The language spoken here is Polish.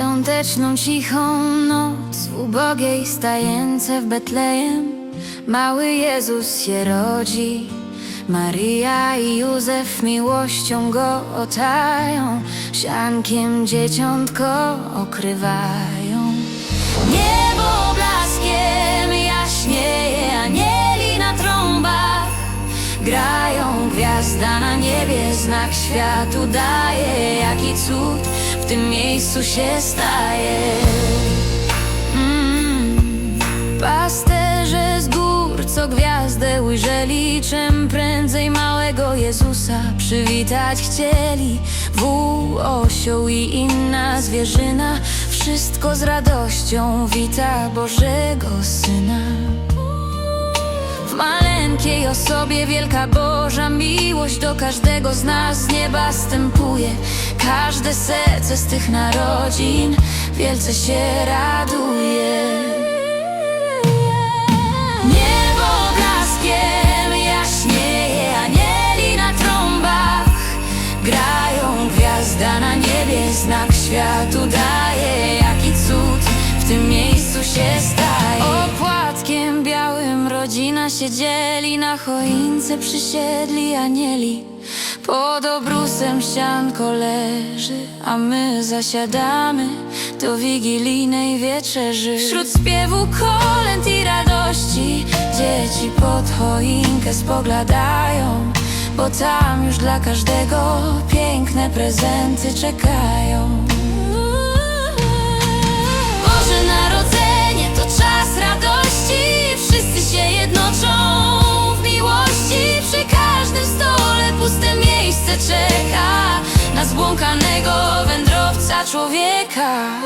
świąteczną cichą noc w ubogiej stajence w Betlejem. Mały Jezus się rodzi Maria i Józef miłością go otają Siankiem dzieciątko okrywają. Niebo blaskiem jaśnieje, anieli na trąbach Grają, gwiazda na niebie, znak światu daje Jaki cud tym miejscu się staje mm. Pasterze z gór, co gwiazdę ujrzeli Czym prędzej małego Jezusa przywitać chcieli Wół, osioł i inna zwierzyna Wszystko z radością wita Bożego Syna w maleńkiej osobie wielka Boża miłość do każdego z nas z nieba stępuje. Każde serce z tych narodzin wielce się raduje. Niebo jaśnieje, anieli na trąbach grają. Gwiazda na niebie znak światu daje. Jaki cud w tym miejscu się staje. Opłatkiem białym rodzina się dzieli, na choince przysiedli anieli. Pod obrusem sianko leży, a my zasiadamy do wigilijnej wieczerzy. Wśród śpiewu kolęd i radości dzieci pod choinkę spoglądają, bo tam już dla każdego piękne prezenty czekają. Zbłąkanego wędrowca człowieka.